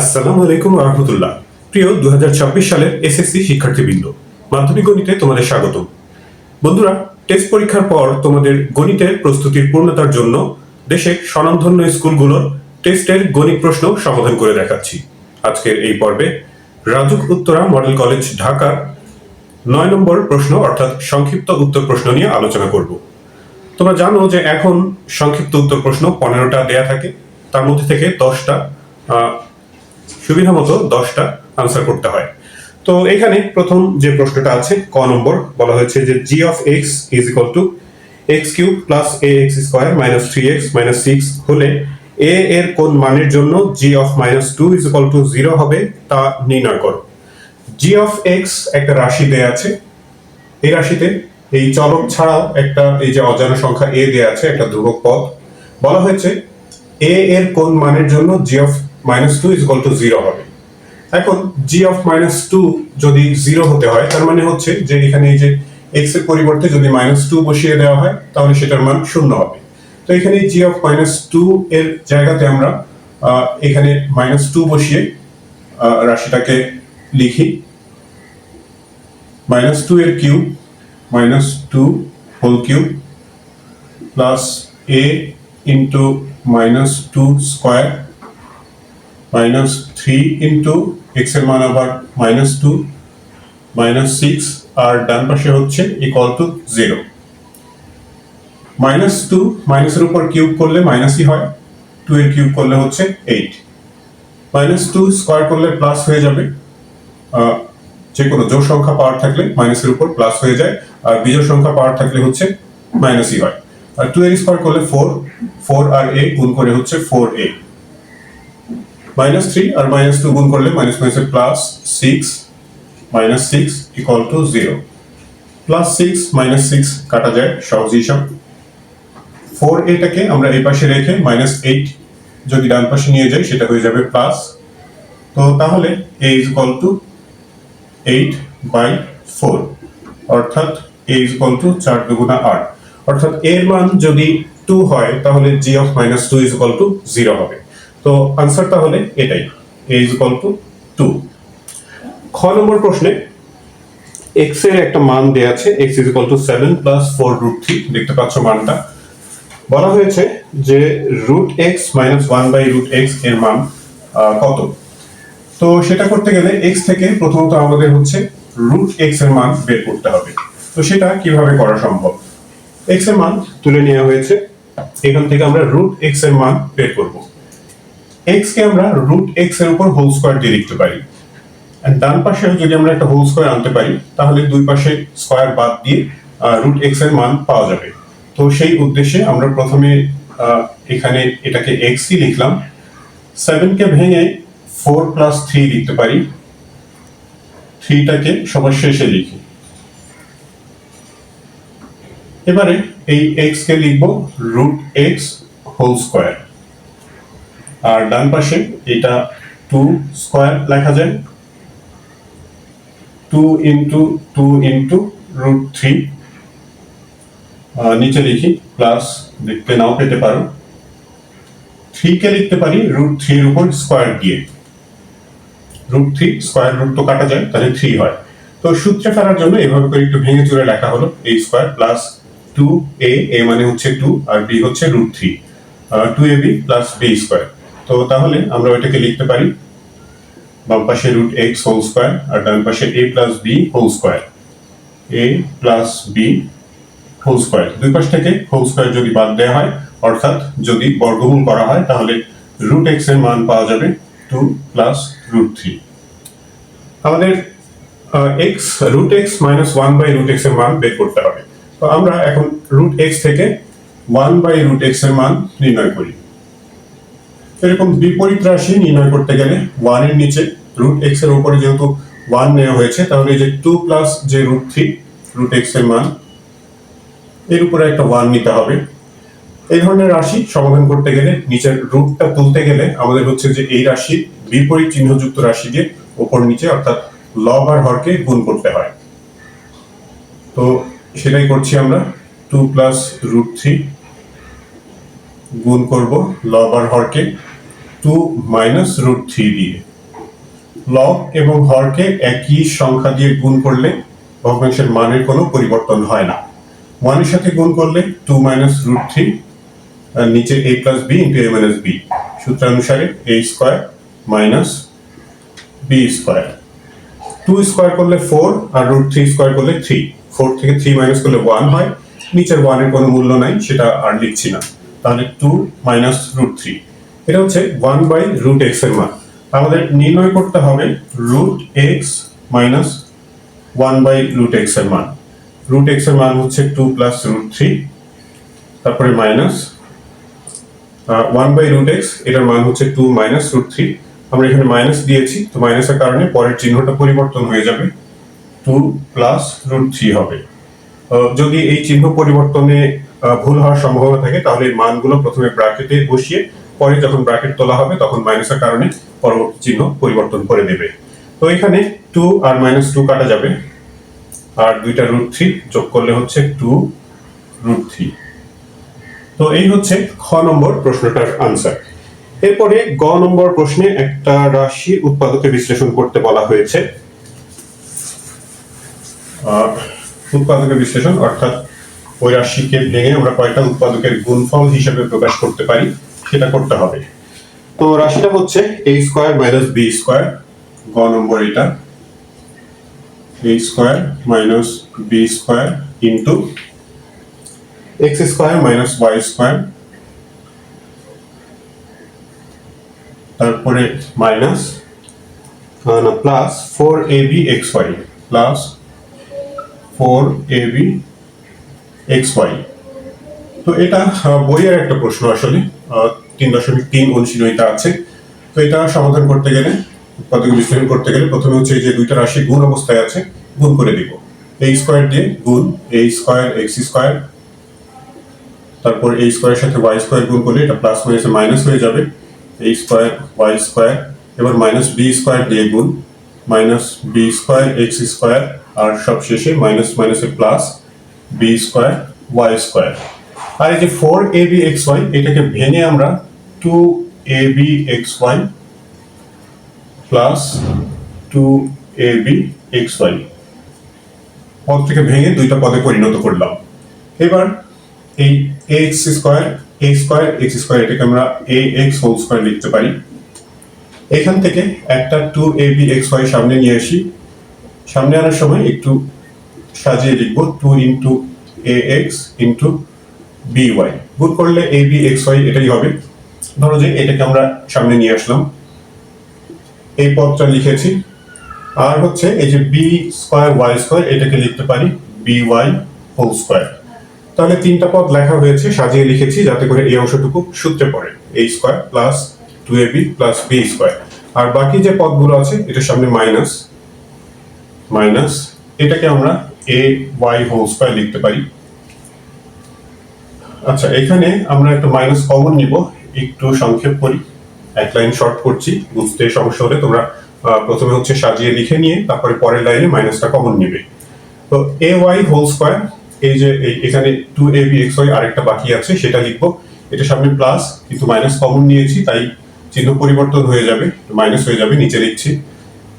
আসসালামু আলাইকুম রহমতুল্লাহ প্রিয় দু সালের এসএসসি শিক্ষার্থীবৃন্দ, মাধ্যমিক গণিতে তোমাদের স্বাগত বন্ধুরা টেস্ট পরীক্ষার পর তোমাদের গণিতের প্রস্তুতির পূর্ণতার জন্য স্বনামধন্য স্কুলগুলোর টেস্টের গণিত প্রশ্ন সমাধান করে দেখাচ্ছি। আজকের এই পর্বে রাজুক উত্তরা মডেল কলেজ ঢাকার নয় নম্বর প্রশ্ন অর্থাৎ সংক্ষিপ্ত উত্তর প্রশ্ন নিয়ে আলোচনা করব। তোমরা জানো যে এখন সংক্ষিপ্ত উত্তর প্রশ্ন পনেরোটা দেয়া থাকে, তার মধ্যে থেকে দশটা সুবিধা মতো দশটা আনসার করতে হয়। তো এখানে প্রথম যে প্রশ্নটা আছে, ক নম্বর, বলা হয়েছে যে g of x is equal to x cube plus a x square minus three x minus six হলে এ এর কোন মানের জন্য g of minus two is equal to zero হবে তা নির্ণয় করো। জি অফ এক্স একটা রাশি দেয়া আছে, এই রাশিতে এই চলক ছাড়াও একটা এই যে অজানা সংখ্যা এ দেয়া আছে, একটা ধ্রুবক পদ। বলা হয়েছে এ এর কোন মানের জন্য g of minus two is to zero হবে। এখন জি অফ মাইনাস টু যদি জিরো হতে হয়, তার মানে হচ্ছে যে এখানে এই যে এক্সের পরিবর্তে যদি মাইনাস টু বসিয়ে দেওয়া হয়, তাহলে সেটার মান শূন্য হবে। তো এখানে জি অফ মাইনাস টু এর জায়গাতে আমরা এখানে মাইনাস টু বসিয়ে রাশিটাকে লিখি। মাইনাস টু এর cube minus two whole cube plus a into minus two square minus three into এক্সের মান আবার মাইনাস টু মাইনাস সিক্স আর ডান পাশে হচ্ছে equal to zero minus two মাইনাসের উপর কিউব করলে মাইনাসই হয় টু এর কিউব করলে হচ্ছে এইট মাইনাস টু স্কোয়ার করলে প্লাস হয়ে যাবে যে কোনো জোড় সংখ্যা পাওয়ার থাকলে মাইনাসের উপর প্লাস হয়ে যায়, আর বিজোড় সংখ্যা পাওয়ার থাকলে হচ্ছে মাইনাসই হয়। আর টু এর স্কোয়ার করলে ফোর ফোর আর এ গুণ করে হচ্ছে ফোর এ মাইনাস থ্রি আর মাইনাস টু গুণ করলে মাইনাস মাইনাসের plus six minus six equal to zero plus six minus six কাটা যায় সহজ হিসাব ফোর এটাকে আমরা এই পাশে রেখে মাইনাস এইট যদি ডান পাশে নিয়ে যাই, সেটা হয়ে যাবে প্লাস তো তাহলে a is equal to eight by four অর্থাৎ এ ইজ ইকুয়াল টু চার দুগুণা আট। অর্থাৎ এর মান যদি টু হয়, তাহলে g of minus two is equal to zero হবে। তো আনসার তাহলে এটাই a is equal to two খ নম্বর প্রশ্নে এক্সের একটা মান দেয়া আছে x is equal to seven plus four root three দেখতে পাচ্ছ মানটা। বলা হয়েছে যে root x minus one by root এক্সের মান কত? তো সেটা করতে গেলে এক্স থেকে প্রথমত আমাদের হচ্ছে রুট এক্সের মান বের করতে হবে। তো সেটা কীভাবে করা সম্ভব? এক্সের মান তুলে নেওয়া হয়েছে। এখান থেকে আমরা রুট এক্সের মান বের করব। এক্স কে আমরা রুট এক্সের উপর হোল স্কোয়ার দিয়ে লিখতে পারি। ডান পাশে যদি আমরা একটা হোল স্কোয়ার আনতে পারি, তাহলে দুই পাশে স্কোয়ার বাদ দিয়ে রুট এক্সের মান পাওয়া যাবে। তো সেই উদ্দেশ্যে আমরা প্রথমে এখানে এটাকে এক্সই লিখলাম। সেভেনকে ভেঙে ফোর প্লাস থ্রি লিখতে পারি। থ্রিটাকে সবার শেষে লিখি। এবারে এই এক্স কে লিখব রুট এক্স হোল স্কোয়ার আর ডান পাশে এটা টু স্কোয়ার লেখা যায়। Two into two into root three নিচে লিখি প্লাস দেখতে নাও পেতে পারো। থ্রি কে লিখতে পারি রুট থ্রির উপর স্কোয়ার দিয়ে। রুট থ্রি স্কোয়ার রুট তো কাটা যায়, তাহলে থ্রি হয়। তো সূত্রে ফেরার জন্য এভাবে করে একটু ভেঙে চুরে লেখা হলো a square plus two a a মানে হচ্ছে টু আর বি হচ্ছে root three two a b plus b square তো তাহলে আমরা ওইটাকে লিখতে পারি। বাম পাশে রুট এক্স হোল স্কোয়ার আর ডান পাশে a plus b whole square a plus b whole square দুই পাশ থেকে হোল স্কোয়ার যদি বাদ দেওয়া হয়, অর্থাৎ যদি বর্গমূল করা হয়, তাহলে রুট এক্সের মান পাওয়া যাবে টু প্লাস রুট থ্রি আমাদের x root x minus one by root এক্সের মান বের করতে হবে। তো আমরা এখন রুট এক্স থেকে ওয়ান বাই রুট এক্সের মান নির্ণয় করি। এরকম বিপরীত রাশি নির্ণয় করতে গেলে ওয়ানের নিচে রুট এক্সের উপরে যেহেতু ওয়ান নেওয়া হয়েছে, তাহলে যে টু প্লাস যে রুট থ্রি রুট এক্সের মান, এর উপরে একটা ওয়ান নিতে হবে। এই ধরনের রাশি সমাধান করতে গেলে নিচের রুটটা তুলতে গেলে আমাদের হচ্ছে যে এই রাশি বিপরীত চিহ্নযুক্ত রাশি দিয়ে ওপর নিচে অর্থাৎ লব আর হরকে গুণ করতে হয়। তো সেটাই করছি আমরা টু প্লাস রুট থ্রি গুণ করব লব আর হরকে। টু মাইনাস রুট থ্রি দিয়ে। লব এবং হরকে একই সংখ্যা দিয়ে গুণ করলে ভগ্নাংশের মানের কোনো পরিবর্তন হয় না। ওয়ানের সাথে গুণ করলে টু মাইনাস রুট থ্রি নিচে a plus b into a minus b সূত্রানুসারে a square minus b square two square করলে ফোর আর রুট থ্রি স্কোয়ার করলে থ্রি ফোর থেকে থ্রি মাইনাস করলে ওয়ান হয়। নিচের ওয়ানের কোনো মূল্য নাই, সেটা আর লিখছি না। তাহলে টু মাইনাস রুট থ্রি এটা হচ্ছে ওয়ান বাই রুট এক্সের মান। আমাদের নির্ণয় করতে হবে root x minus one by root এক্সের মান। রুট এক্সের মান হচ্ছে টু প্লাস রুট থ্রি তারপরে minus one by root x এটার মান হচ্ছে টু মাইনাস রুট থ্রি আমরা এখানে মাইনাস দিয়েছি, তো মাইনাসের কারণে পরের চিহ্নটা পরিবর্তন হয়ে যাবে। টু প্লাস রুট থ্রি হবে। যদি এই চিহ্ন পরিবর্তনে ভুল হওয়ার সম্ভাবনা থাকে, তাহলে মানগুলো প্রথমে ব্র্যাকেটে বসিয়ে পরে যখন ব্র্যাকেট তোলা হবে, তখন মাইনাসের কারণে পরবর্তী চিহ্ন পরিবর্তন করে দেবে তো এখানে টু আর মাইনাস টু কাটা যাবে। আর দুইটা রুট থ্রি যোগ করলে হচ্ছে টু রুট থ্রি তো এই হচ্ছে খ নম্বর প্রশ্নটার আনসার এরপরে গ নম্বর প্রশ্নে একটা রাশি উৎপাদকে বিশ্লেষণ করতে বলা হয়েছে। উৎপাদকের বিশ্লেষণ, অর্থাৎ ওই রাশিকে ভেঙে আমরা কয়টা উৎপাদকের গুণফল হিসেবে প্রকাশ করতে পারি। সেটা করতে হবে। তো রাশিটা হচ্ছে a square minus b square গ নম্বর এটা। A square minus b square into x square minus y square তারপরে মাইনাস না plus four a b x y plus four a b x y তো এটা বইয়ের একটা প্রশ্ন আসলে। তিন দশমিক তিন অনুশীলনীটা আছে। তো এটা সমাধান করতে গেলে উৎপাদক বিশ্লেষণ করতে গেলে প্রথমে হচ্ছে যে দুইটা রাশি গুণ অবস্থায় আছে, গুণ করে দিব। এই স্কোয়ার দিয়ে গুণ, এই স্কোয়ার এক্স স্কোয়ার তারপর এই স্কোয়ারের সাথে ওয়াই স্কোয়ার গুণ করলে এটা প্লাস মাইনাসে মাইনাস হয়ে যাবে। এই স্কোয়ার ওয়াই স্কোয়ার এবার মাইনাস বি স্কোয়ার দিয়ে গুণ। Minus B square X square আর সব শেষে মাইনাস মাইনাসে plus B square Y square আর এই যে four A B X Y এটাকে ভেঙে আমরা two A B X Y plus two A B X Y পদটিকে ভেঙে দুইটা পদে পরিণত করলাম। এবার এই X square A square X square এটাকে আমরা এ এক্স হোল স্কোয়ার লিখতে পারি। এখান থেকে একটা two A B X Y সামনে নিয়ে আসি। সামনে আনার সময় একটু সাজিয়ে লিখব two into A X into B Y করলে এ বি এক্স ওয়াই এটাই হবে। ধরো যে এটাকে আমরা সামনে নিয়ে আসলাম। এই লিখেছি। আর হচ্ছে এই যে বি স্কোয়ার ওয়াই স্কোয়ার এটাকে লিখতে পারি বি ওয়াই হোল স্কোয়ার তাহলে তিনটা পদ লেখা হয়েছে, সাজিয়ে লিখেছি যাতে করে এই অংশটুকু সূত্রে পড়ে। এই square plus two A B plus B square আর বাকি যে পদগুলো আছে, এটার সামনে মাইনাস মাইনাস এটাকে আমরা এ ওয়াই হোল স্কোয়ার লিখতে পারি। আচ্ছা এখানে আমরা একটা মাইনাস কমন নিব। একটু সংক্ষেপ করি। এক লাইন শর্ট করছি। বুঝতে সমস্যা হলে তোমরা প্রথমে হচ্ছে সাজিয়ে লিখে নিয়ে তারপরে পরের লাইনে মাইনাসটা কমন নিবে। তো এ ওয়াই হোল স্কোয়ার এই যে এখানে two A B X Y আরেকটা বাকি আছে, সেটা লিখব। এটা সামনে প্লাস কিন্তু মাইনাস কমন নিয়েছি, তাই চিহ্ন পরিবর্তন হয়ে যাবে। মাইনাস হয়ে যাবে, নিচে লিখছি।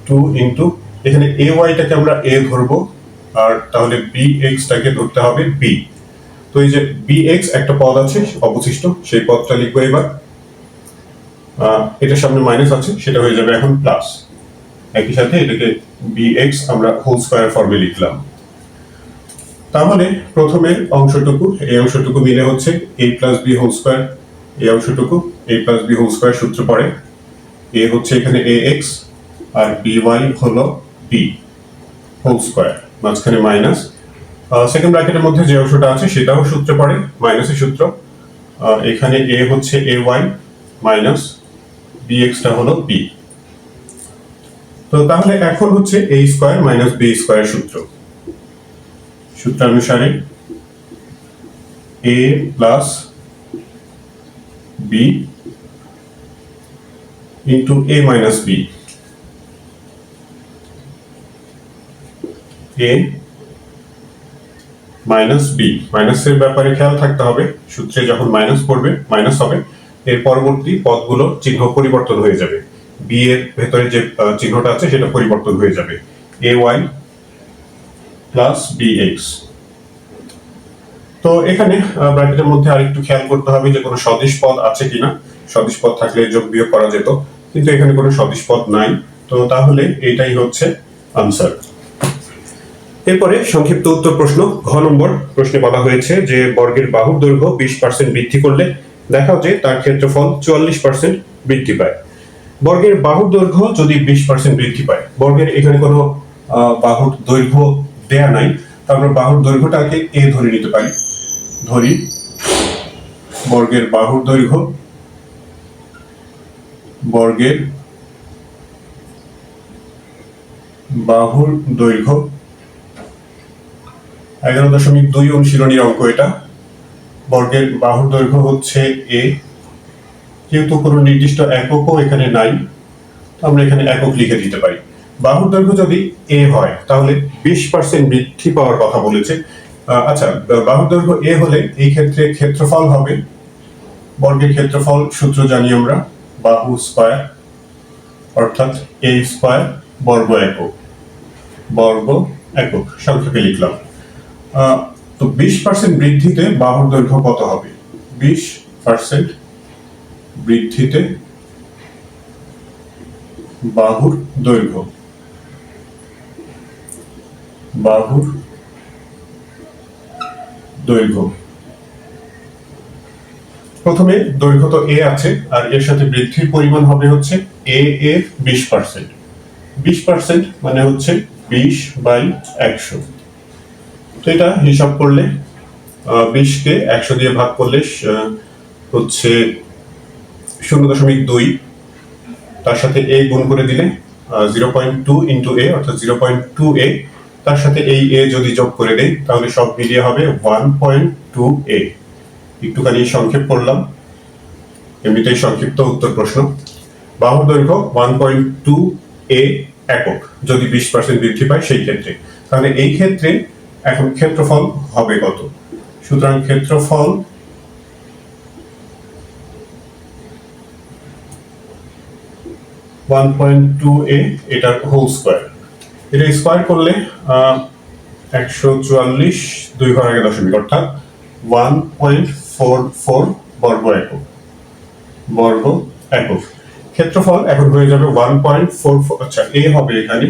টু ইন্টু এখানে এ ওয়াইটাকে আমরা এ ধরবো, আর তাহলে বি এক্সটাকে ধরতে হবে বি তো এই যে এক্স একটা পদ আছে, অবশিষ্ট, সেই পদটা লিখব এবার। এটার সামনে মাইনাস আছে, সেটা হয়ে যাবে এখন প্লাস একই সাথে এটাকে এক্স আমরা হোল স্কোয়ার ফর্মে লিখলাম। তাহলে প্রথমের অংশটুকু, এই অংশটুকু মিলে হচ্ছে A plus B whole square এই অংশটুকু A plus B whole square সূত্র পড়ে। এ হচ্ছে এখানে এক্স আর ওয়াই হলো বি হোল স্কোয়ার মাঝখানে মাইনাস সেকেন্ড ব্র্যাকেটের মধ্যে যে অংশটা আছে সেটাও সূত্রে পড়ে মাইনাসের সূত্র। এখানে এ হচ্ছে এ ওয়াই মাইনাস বি এক্সটা হলো বি তো তাহলে এখন হচ্ছে A square minus B square সূত্র। সূত্রানুসারে A plus B into A minus B minus B. মাইনাসের ব্যাপারে খেয়াল থাকতে হবে। সূত্রে যখন মাইনাস পড়বে, মাইনাস হবে। এর পরবর্তী পদগুলো চিহ্ন পরিবর্তন হয়ে যাবে। বি এর ভেতরে যে চিহ্নটা আছে, সেটা পরিবর্তন হয়ে যাবে। A Y plus B X তো এখানে ব্র্যাকেটের মধ্যে আরেকটু খেয়াল করতে হবে যে কোনো সদিশ পদ আছে কিনা। সদিশ পদ থাকলে যোগ বিয়োগ করা যেত। কিন্তু এখানে কোনো সদিশ পদ নাই। তো তাহলে এটাই হচ্ছে আনসার এরপরে সংক্ষিপ্ত উত্তর প্রশ্ন, ঘ নম্বর প্রশ্নে বলা হয়েছে যে বর্গের বাহুর দৈর্ঘ্য বিশ পার্সেন্ট বৃদ্ধি করলে দেখাও যে তার ক্ষেত্রফল চুয়াল্লিশ পার্সেন্ট বৃদ্ধি পায়। বর্গের বাহুর দৈর্ঘ্য যদি বিশ পার্সেন্ট বৃদ্ধি পায়, বর্গের এখানে কোনো বাহুর দৈর্ঘ্য দেয়া নাই, তো আমরা বাহুর দৈর্ঘ্যটাকে এ ধরে নিতে পারি। ধরি, বর্গের বাহুর দৈর্ঘ্য, বর্গের বাহুর দৈর্ঘ্য এগারো দশমিক দুই অনুশীলনীর অঙ্ক এটা। বর্গের বাহুর দৈর্ঘ্য হচ্ছে এ যেহেতু কোনো নির্দিষ্ট এককও এখানে নাই আমরা এখানে একক লিখে দিতে পারি। বাহুর দৈর্ঘ্য যদি এ হয়, তাহলে বিশ পার্সেন্ট বৃদ্ধি পাওয়ার কথা বলেছে। আচ্ছা বাহুর দৈর্ঘ্য এ হলে এই ক্ষেত্রে ক্ষেত্রফল হবে। বর্গের ক্ষেত্রফল সূত্র জানি আমরা, বাহু স্কয়ার, অর্থাৎ এ স্কয়ার বর্গ একক। বর্গ একক সংক্ষেপে লিখলাম। তো বিশ পার্সেন্ট বৃদ্ধিতে বাহুর দৈর্ঘ্য কত হবে? বিশ পার্সেন্ট বৃদ্ধিতে বাহুর দৈর্ঘ্য। বাহুর দৈর্ঘ্য। প্রথমে দৈর্ঘ্য তো এ আছে, আর এর সাথে বৃদ্ধির পরিমাণ হবে হচ্ছে এ এর বিশ পার্সেন্ট বিশ পার্সেন্ট মানে হচ্ছে বিশ বাই একশো। তো এটা হিসাব করলে বিশকে একশো দিয়ে ভাগ করলে হচ্ছে শূন্য দশমিক দুই। তার সাথে এ গুণ করে দিলে zero point two into A, অর্থাৎ জিরো পয়েন্ট টু এ। তার সাথে এই এ যদি যোগ করে দেই, তাহলে সব মিলিয়ে হবে ওয়ান পয়েন্ট টু এ। একটুখানি সংক্ষেপ করলাম। এমনিতেই সংক্ষিপ্ত উত্তর প্রশ্ন। বাহুর দৈর্ঘ্য ওয়ান পয়েন্ট টু এ একক। যদি বিশ পার্সেন্ট বৃদ্ধি পায়, সেই ক্ষেত্রে। তাহলে এই ক্ষেত্রে এখন ক্ষেত্রফল হবে কত? সুতরাং ক্ষেত্রফল ওয়ান পয়েন্ট টু এ এটার হোল স্কোয়ার এটা স্কোয়ার করলে একশো চুয়াল্লিশ দুই ঘর আগে দশমিক, অর্থাৎ ওয়ান পয়েন্ট ফোর ফোর বর্গ একক। বর্গ একক। ক্ষেত্রফল এখন হয়ে যাবে ওয়ান পয়েন্ট ফোর আচ্ছা এ হবে এখানে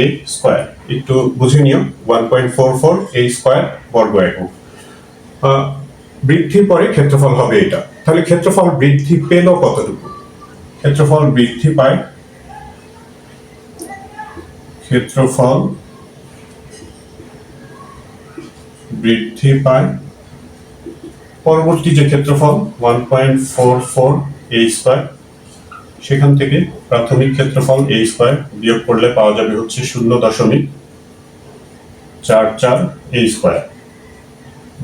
এ স্কোয়ার একটু বুঝে নিও one point four four A square বর্গ একক। বৃদ্ধির পরে ক্ষেত্রফল হবে এটা। তাহলে ক্ষেত্রফল বৃদ্ধি পেল কতটুকু? ক্ষেত্রফল বৃদ্ধি পায়। ক্ষেত্রফল বৃদ্ধি পায়। পরবর্তী যে ক্ষেত্রফল one point four four A square সেখান থেকে প্রাথমিক ক্ষেত্রফল এ স্কোয়ার বিয়োগ করলে পাওয়া যাবে হচ্ছে শূন্য দশমিক চার চার এ স্কোয়ার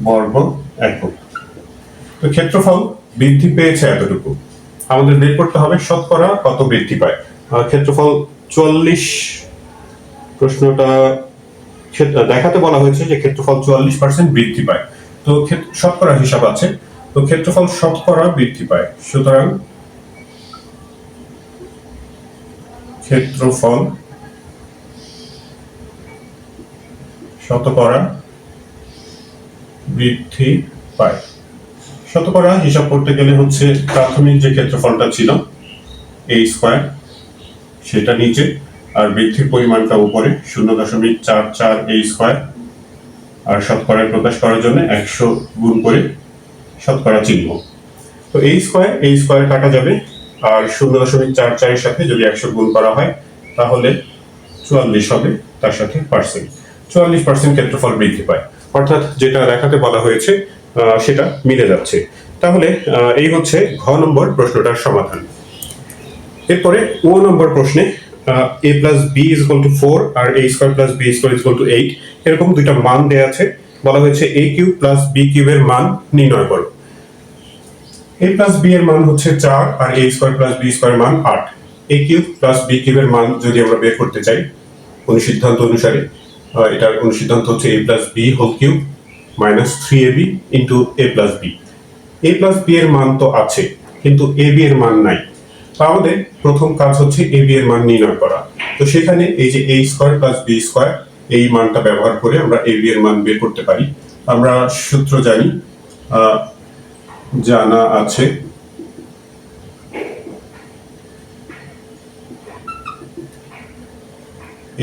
বর্গ একক তো ক্ষেত্রফল বৃদ্ধি পেয়েছে এতটুকু। আমাদের বের করতে হবে শতকরা কত বৃদ্ধি পায়। ক্ষেত্রফল চুয়াল্লিশ, প্রশ্নটা দেখাতে বলা হয়েছে যে ক্ষেত্রফল চুয়াল্লিশ পার্সেন্ট বৃদ্ধি পায়। তো শতকরা হিসাব আছে। তো ক্ষেত্রফল শতকরা বৃদ্ধি পায়। সুতরাং ক্ষেত্রফল শতকরা বৃদ্ধি পায়। শতকরা হিসাব করতে গেলে হচ্ছে প্রাথমিক যে ক্ষেত্রফলটা ছিল এই স্কোয়ার সেটা নিচে, আর বৃদ্ধির পরিমাণটা উপরে, শূন্য দশমিক চার চার এই স্কোয়ার আর শতকরায় প্রকাশ করার জন্য একশো গুণ করে শতকরা চিহ্ন। তো এই স্কোয়ার এই স্কোয়ার কাটা যাবে আর শূন্য দশমিক চার চারের সাথে যদি একশো গুণ করা হয়, তাহলে চুয়াল্লিশ হবে, তার সাথে পার্সেন্ট। চুয়াল্লিশ পার্সেন্ট ক্ষেত্রফল বৃদ্ধি পায়। অর্থাৎ যেটা দেখাতে বলা হয়েছে সেটা মিলে যাচ্ছে। তাহলে এই হচ্ছে ঘ নম্বর প্রশ্নটার সমাধান। এরপরে ও নম্বর প্রশ্নে A plus B is equal to four R A square plus B square is equal to eight. এরকম দুইটা মান দেওয়া আছে। বলা হয়েছে এ কিউব প্লাস বি কিউবের মান নির্ণয় করো। এ প্লাস বি এর মান হচ্ছে চার আর A square plus B square মান আট। এ কিউব প্লাস বি কিউবের মান যদি আমরা বের করতে চাই অনুসিদ্ধান্ত অনুসারে আহ, এটার অনুসিদ্ধান্ত হচ্ছে A plus B whole cube minus three A B A plus B A plus B এর মান তো আছে কিন্তু এ বি এর মান নাই। তো আমাদের প্রথম কাজ হচ্ছে এ বি এর মান নির্ণয় করা। তো সেখানে এই যে A square plus B square এই মানটা ব্যবহার করে আমরা এ বি এর মান বের করতে পারি। আমরা সূত্র জানি জানা আছে।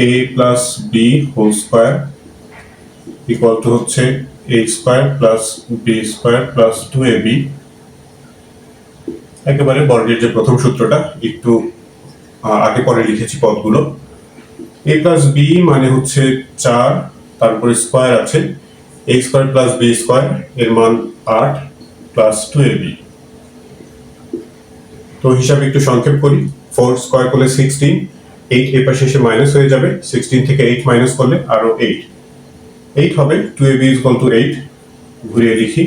A plus B whole square equal to হচ্ছে A square plus B square plus two A B একেবারে বর্গের যে প্রথম সূত্রটা, একটু আগে পরে লিখেছি পদগুলো। এ প্লাস বি মানে হচ্ছে চার, তারপরে স্কোয়ার আছে। A square plus B square এর মান আট। প্লাস টু তো হিসাবে একটু সংক্ষেপ করি। ফোর স্কোয়ার করলে সিক্সটিন এইট এ পাশে মাইনাস হয়ে যাবে। সিক্সটিন থেকে এইট মাইনাস করলে আরও এইট এইট হবে two A B two eight ঘুরিয়ে লিখি।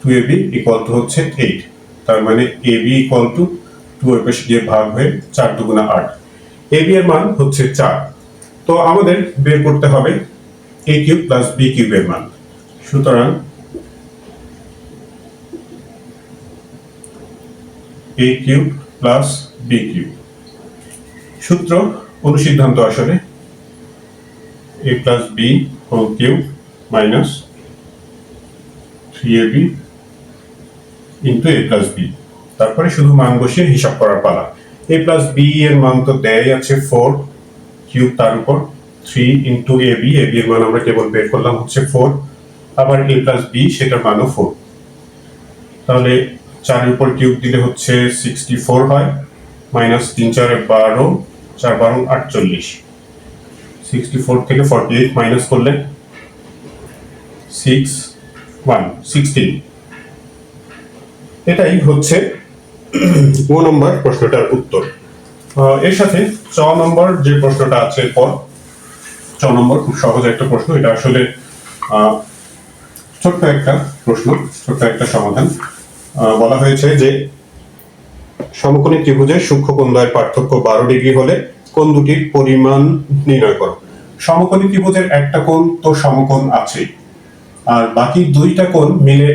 টু এ টু হচ্ছে এইট তার মানে A B equal to two এ পাশে দিয়ে ভাগ হয়ে চার দুগুণা আট। এ বি এর মান হচ্ছে চার। তো আমাদের বের করতে হবে এ কিউব প্লাস বি কিউবের মান। সুতরাং A cube plus B cube সূত্র অনুসিদ্ধান্ত আসলে A plus B whole cube minus three A B into A plus B তারপরে শুধু মান বসিয়ে হিসাব করার পালা। এ প্লাস বি এর মান তো দেয় আছে ফোর কিউব তার উপর three into A B A B এর মান আমরা কেবল বের করলাম হচ্ছে ফোর আবার এ প্লাস বি সেটার মানও ফোর তাহলে চারের উপর কিউব দিলে হচ্ছে সিক্সটি ফোর হয় মাইনাস তিন চারে বারো, চার বারো আটচল্লিশ। সিক্সটি ফোর থেকে ফর্টি এইট মাইনাস করলে সিক্স ওয়ান সিক্সটিন এটাই হচ্ছে ও নম্বর প্রশ্নটার উত্তর। এর সাথে চ নম্বর যে প্রশ্নটা আছে এরপর, চ নম্বর খুব সহজ একটা প্রশ্ন, এটা আসলে ছোট্ট একটা প্রশ্ন, ছোট্ট একটা সমাধান। বলা হয়েছে যে সমকোণী ত্রিভুজের সূক্ষ্মকোণদ্বয়ের পার্থক্য বারো ডিগ্রি হলে কোণ দুটির পরিমাণ নির্ণয় করো। সমকোণী ত্রিভুজের একটা কোণ তো সমকোণ আছে আর বাকি দুইটা কোণ মিলে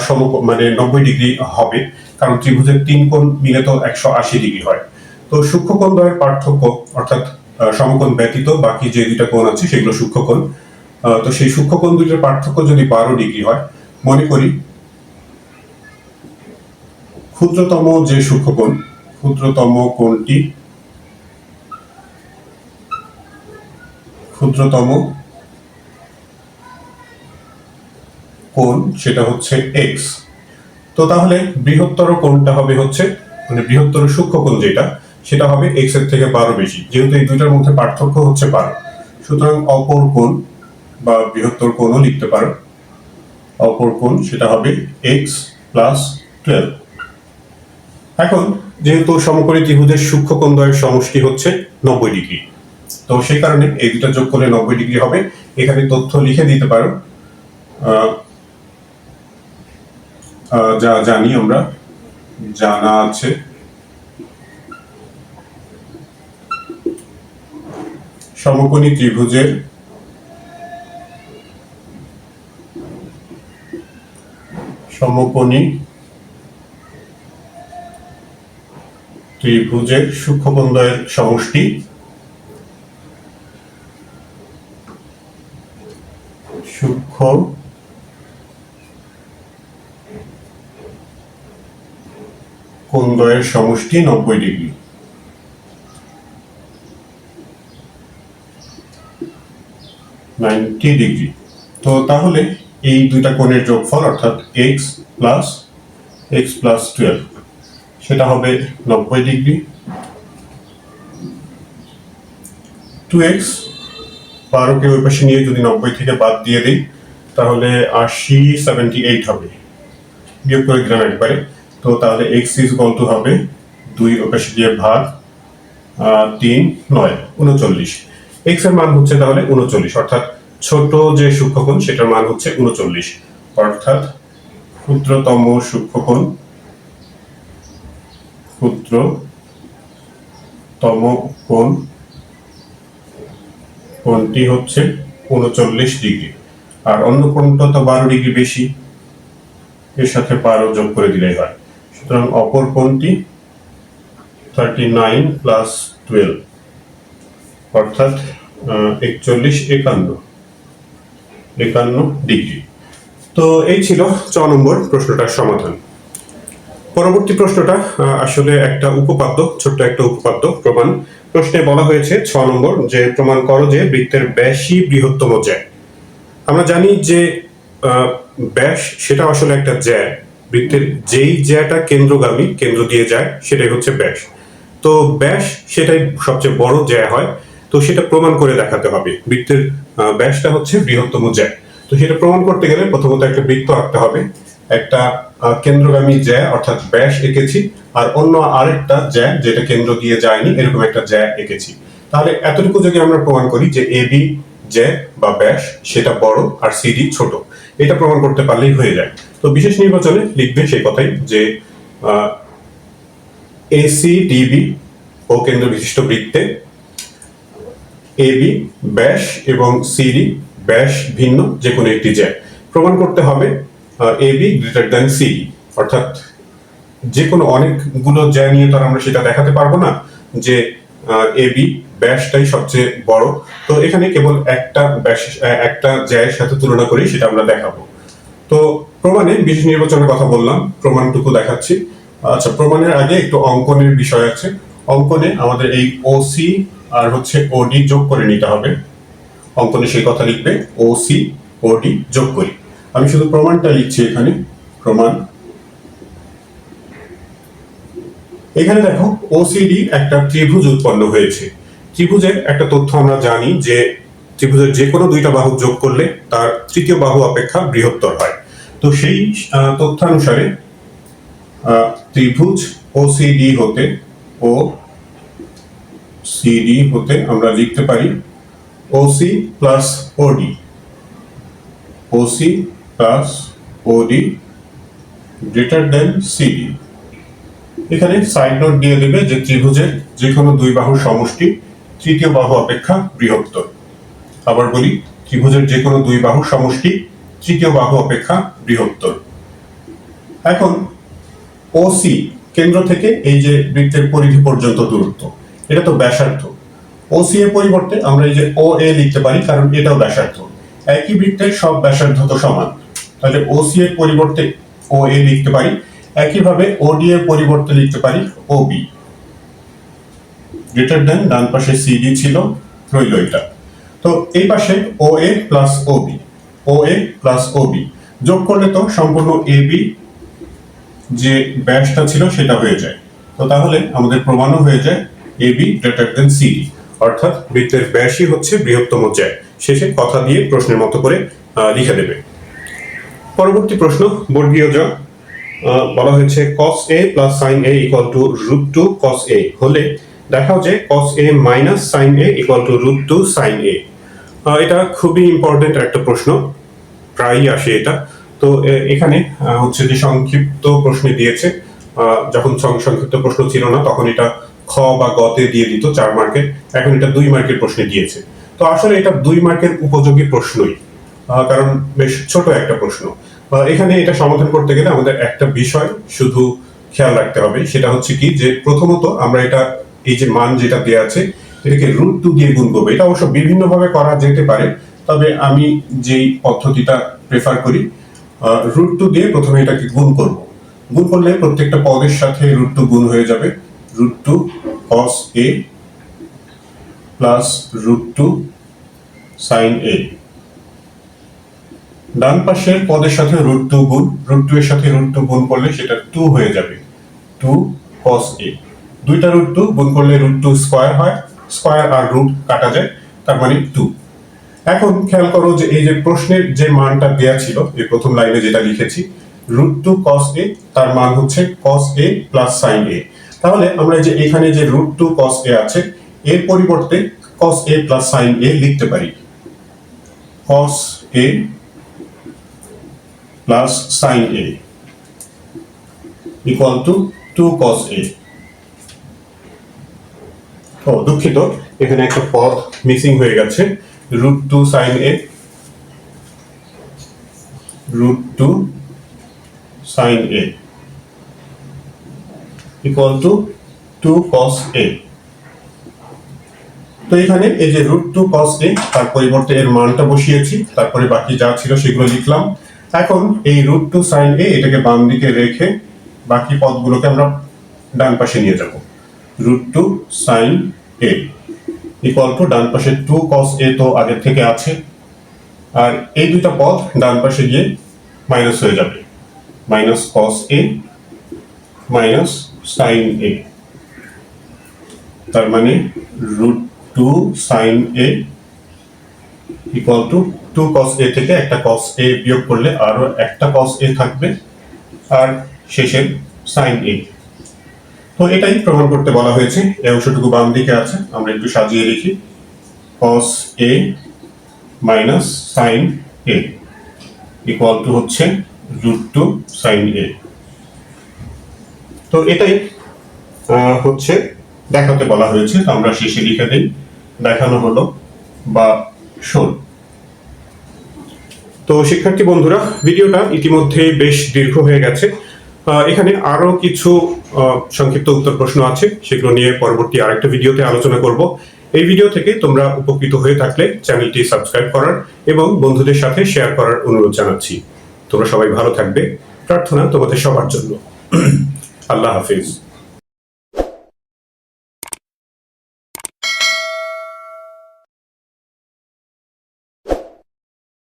সমকোণ মানে নব্বই ডিগ্রি হবে কারণ ত্রিভুজের তিন কোণ মিলে তো একশো আশি ডিগ্রি হয়। তো সূক্ষ্মকোণ দ্বয়ের পার্থক্য অর্থাৎ সমকোণ ব্যতীত বাকি যে দুইটা কোণ আছে সেগুলো সূক্ষ্মকোণ আহ, তো সেই সূক্ষ্মকোণ দুইটার পার্থক্য যদি বারো ডিগ্রি হয় মনে করি ক্ষুদ্রতম যে সূক্ষ্মকোণ, ক্ষুদ্রতম কোণটি, ক্ষুদ্রতম কোণ সেটা হচ্ছে এক্স তো তাহলে বৃহত্তর কোণটা হবে হচ্ছে মানে বৃহত্তর সূক্ষ্মকোণ যেটা, সেটা হবে এক্সের থেকে বারো বেশি, যেহেতু এই দুইটার মধ্যে পার্থক্য হচ্ছে বারো। সুতরাং অপর কোণ বা বৃহত্তর কোণও লিখতে পারো। অপর কোণ সেটা হবে এক্স প্লাস টুয়েলভ এখন যেহেতু সমকোণী ত্রিভুজের সূক্ষ্মকোণ দ্বয়ের সমষ্টি হচ্ছে নব্বই ডিগ্রি। তো সেই কারণে এই দুটা যোগ করলে নব্বই ডিগ্রি হবে। এখানে তথ্য লিখে দিতে পারো। যা জানি আমরা, জানা আছে। সমকোণী ত্রিভুজের সমকোণী ত্রিভুজের সূক্ষ্মকোণদ্বয়ের সমষ্টি। সূক্ষ্ম কোণদ্বয়ের সমষ্টি নব্বই ডিগ্রি। Ninety degree. তো তাহলে এই দুইটা কোণের যোগফল অর্থাৎ X plus X plus twelve সেটা হবে নব্বই ডিগ্রি। টু এক্স বারোকে ওই পাশে নিয়ে যদি নব্বই থেকে বাদ দিয়ে দিই, তাহলে আশি সেভেন্টি এইট হবে। বিয়োগ করে দিলাম একবারে। তো তাহলে এক্স ইজ টু হবে দুই, ওই পাশে দিয়ে ভাগ তিন, নয়, উনচল্লিশ। এক্সের মান হচ্ছে তাহলে উনচল্লিশ। অর্থাৎ ছোট যে সূক্ষ্মকোণ, সেটার মান হচ্ছে উনচল্লিশ। অর্থাৎ ক্ষুদ্রতম সূক্ষ্মকোণ ক্ষুদ্রতম কোণ, কোণটি হচ্ছে উনচল্লিশ ডিগ্রি। আর অন্য কোণটা তো বারো ডিগ্রি বেশি। এর সাথে বারো যোগ করে দিলেই হয়। সুতরাং অপর কোণটি থার্টি নাইন প্লাস টুয়েলভ অর্থাৎ একচল্লিশ একান্ন। একান্ন ডিগ্রি। তো এই ছিল চ নম্বর প্রশ্নটার সমাধান। পরবর্তী প্রশ্নটা আসলে একটা উপপাদ্য, ছোট্ট একটা উপপাদ্য, প্রমাণ। প্রশ্নে বলা হয়েছে ছ নম্বর যে প্রমাণ করো যে বৃত্তের ব্যাসই বৃহত্তম জ্যা। আমরা জানি যে ব্যাস সেটা আসলে একটা জ্যা। বৃত্তের যেই জ্যাটা কেন্দ্রগামী, কেন্দ্র দিয়ে যায়, সেটাই হচ্ছে ব্যাস। তো ব্যাস সেটাই সবচেয়ে বড় জ্যা হয়, তো সেটা প্রমাণ করে দেখাতে হবে। বৃত্তের ব্যাসটা হচ্ছে বৃহত্তম জ্যা। তো সেটা প্রমাণ করতে গেলে প্রথমত একটা বৃত্ত আঁকতে হবে। একটা কেন্দ্রগামী জ্যা, অর্থাৎ ব্যাস এঁকেছি, আর অন্য আরেকটা জ্যা, যেটা কেন্দ্র দিয়ে যায়নি, এরকম একটা জ্যা এঁকেছি। তাহলে এতটুকু যদি আমরা প্রমাণ করি যে এ, বি, জ্যা বা ব্যাস, সেটা বড় আর সিডি ছোট, এটা প্রমাণ করতে পারলেই হয়ে যায়। তো বিশেষ নির্বাচনে লিখবে সেই কথাই যে এসি ডিবি ও কেন্দ্র বিশিষ্ট বৃত্তে এবি ব্যাস এবং সিডি ব্যাস ভিন্ন যে কোনো একটি জ্যা। প্রমাণ করতে হবে এবি গ্রেটার দ্যান সিডি অর্থাৎ যে কোনো অনেকগুলো জ্যা নিয়ে তো আর আমরা সেটা দেখাতে পারব না যে এবি ব্যাসটাই সবচেয়ে বড়। তো এখানে কেবল একটা ব্যাস একটা জ্যায়ের সাথে তুলনা করেই সেটা আমরা দেখাবো। তো প্রমাণে বিশেষ নির্বাচনের কথা বললাম প্রমাণটুকু দেখাচ্ছি। আচ্ছা প্রমাণের আগে একটু অঙ্কনের বিষয় আছে। অঙ্কনে আমাদের এই ওসি আর হচ্ছে ওডি যোগ করে নিতে হবে। অঙ্কনে সেই কথা লিখবে ওসি ওডি যোগ করি। আমি শুধু প্রমাণটা লিখছি এখানে প্রমাণ। এখানে দেখো ওসিডি একটা ত্রিভুজ উৎপন্ন হয়েছে। ত্রিভুজের একটা তথ্য আমরা জানি যে ত্রিভুজের যে কোনো দুইটা বাহু যোগ করলে তার তৃতীয় বাহু অপেক্ষা বৃহত্তর হয়। তো সেই আহ, তথ্যানুসারে ত্রিভুজ ওসিডি হতে ও সিডি হতে আমরা লিখতে পারি OC plus OD OC plus OD greater than CD এখানে সাইড নোট দিয়ে দেবে যে ত্রিভুজের যে কোনো দুই বাহুর সমষ্টি তৃতীয় বাহু অপেক্ষা বৃহত্তর। আবার বলি, ত্রিভুজের যে কোনো দুই বাহুর সমষ্টি তৃতীয় বাহু অপেক্ষা বৃহত্তর। এখন ওসি কেন্দ্র থেকে এই যে বৃত্তের পরিধি পর্যন্ত দূরত্ব, এটা তো ব্যাসার্ধ। ওসি এর পরিবর্তে আমরা এই যে ও এ লিখতে পারি, কারণ এটাও ব্যাসার্ধ। একই বৃত্তের সব ব্যাসার্ধ তো সমান। তাহলে ওসি এর পরিবর্তে ও এ লিখতে পারি। একইভাবে ওডি এর পরিবর্তে লিখতে পারি ওবি গ্রেটার দেন ডান পাশে সিডি ছিল, রইল এটা। তো এই পাশে O A plus OB O A plus OB যোগ করলে তো সম্পূর্ণ এবি যে ব্যাসটা ছিল সেটা হয়ে যায়। তো তাহলে আমাদের প্রমাণও হয়ে যায় এবি গ্রেটার দেন সিডি অর্থাৎ বৃত্তের ব্যাসই হচ্ছে বৃহত্তম জ্যা। শেষে কথা দিয়ে প্রশ্নের মতো করে লিখে দেবে পরবর্তী প্রশ্ন বর্গীয় জ বলা হয়েছে cos a plus sin a equal to root two cos a হলে দেখাও যে cos a minus sin a equal to root two a আহ, এটা খুবই ইম্পর্টেন্ট একটা প্রশ্ন প্রায়ই আসে এটা। তো এখানে হচ্ছে যে সংক্ষিপ্ত প্রশ্নে দিয়েছে যখন সংক্ষিপ্ত প্রশ্ন ছিল না তখন এটা খ বা গতে দিয়ে দিত চার মার্কের এখন এটা দুই মার্কের প্রশ্নে দিয়েছে। তো আসলে এটা দুই মার্কের উপযোগী প্রশ্নই। কারণ বেশ ছোট একটা প্রশ্ন। এখানে এটা সমাধান করতে গেলে আমাদের একটা বিষয় শুধু খেয়াল রাখতে হবে, সেটা হচ্ছে কি যে প্রথমত আমরা এটা, এই যে মান যেটা দেওয়া আছে, এটাকে রুট টু দিয়ে গুণ করব। এটা অবশ্য বিভিন্ন ভাবে করা যেতে পারে, তবে আমি যেই পদ্ধতিটা প্রেফার করি রুট টু দিয়ে প্রথমে এটাকে গুণ করব। গুণ করলে প্রত্যেকটা পদের সাথে রুট টু গুণ হয়ে যাবে। Root two cos A plus root two sine A ডান পাশের পদের সাথে রুট টু গুণ রুট টু এর সাথে রুট টু গুণ করলে সেটা টু হয়ে যাবে। টু কস এ দুইটা রুট টু গুণ করলে রুট টু স্কোয়ার হয় স্কোয়ার আর রুট কাটা যায়, তার মানে টু এখন খেয়াল করো যে এই যে প্রশ্নের যে মানটা দেয়া ছিল, এই প্রথম লাইনে যেটা লিখেছি রুট টু কস এ তার মান হচ্ছে কস এ প্লাস সাইন এ তাহলে আমরা যে এখানে যে রুট টু কস এ আছে, এর পরিবর্তে কস এ প্লাস সাইন এ লিখতে পারি। Cos A plus sine A equal to two cos A ও, দুঃখিত, এখানে একটা পদ মিসিং হয়ে গেছে root two sine A root two sine A equal to two cos A তো এখানে এই যে রুট টু কস এ তার পরিবর্তে এর মানটা বসিয়েছি, তারপরে বাকি যা ছিল সেগুলো লিখলাম। এখন এই রুট টু সাইন এ এটাকে বাম দিকে রেখে বাকি পদগুলোকে আমরা ডান পাশে নিয়ে যাব। Root two sine A equal to ডান পাশে টু কস এ তো আগের থেকে আছে। আর এই দুইটা পদ ডান পাশে গিয়ে মাইনাস হয়ে যাবে। Minus cos A minus sine A তার মানে root two sine A equal to two cos A থেকে একটা কস এ বিয়োগ করলে আরও একটা কস এ থাকবে আর শেষের সাইন এ তো এটাই প্রমাণ করতে বলা হয়েছে। এই অংশটুকু বাম দিকে আছে। আমরা একটু সাজিয়ে লিখি cos A minus sine A equal to হচ্ছে রুট টু সাইন এ তো এটাই হচ্ছে দেখাতে বলা হয়েছে। তো আমরা শেষে লিখে দিই। দেখানো হলো বা শোন। তো শিক্ষার্থী বন্ধুরা, ভিডিওটা ইতিমধ্যে বেশ দীর্ঘ হয়ে গেছে। এখানে আরও কিছু সংক্ষিপ্ত উত্তর প্রশ্ন আছে, সেগুলো নিয়ে পরবর্তী আরেকটা ভিডিওতে আলোচনা করব। এই ভিডিও থেকে তোমরা উপকৃত হয়ে থাকলে চ্যানেলটি সাবস্ক্রাইব করার এবং বন্ধুদের সাথে শেয়ার করার অনুরোধ জানাচ্ছি। তোমরা সবাই ভালো থাকবে। প্রার্থনা তোমাদের সবার জন্য। আল্লাহ হাফিজ।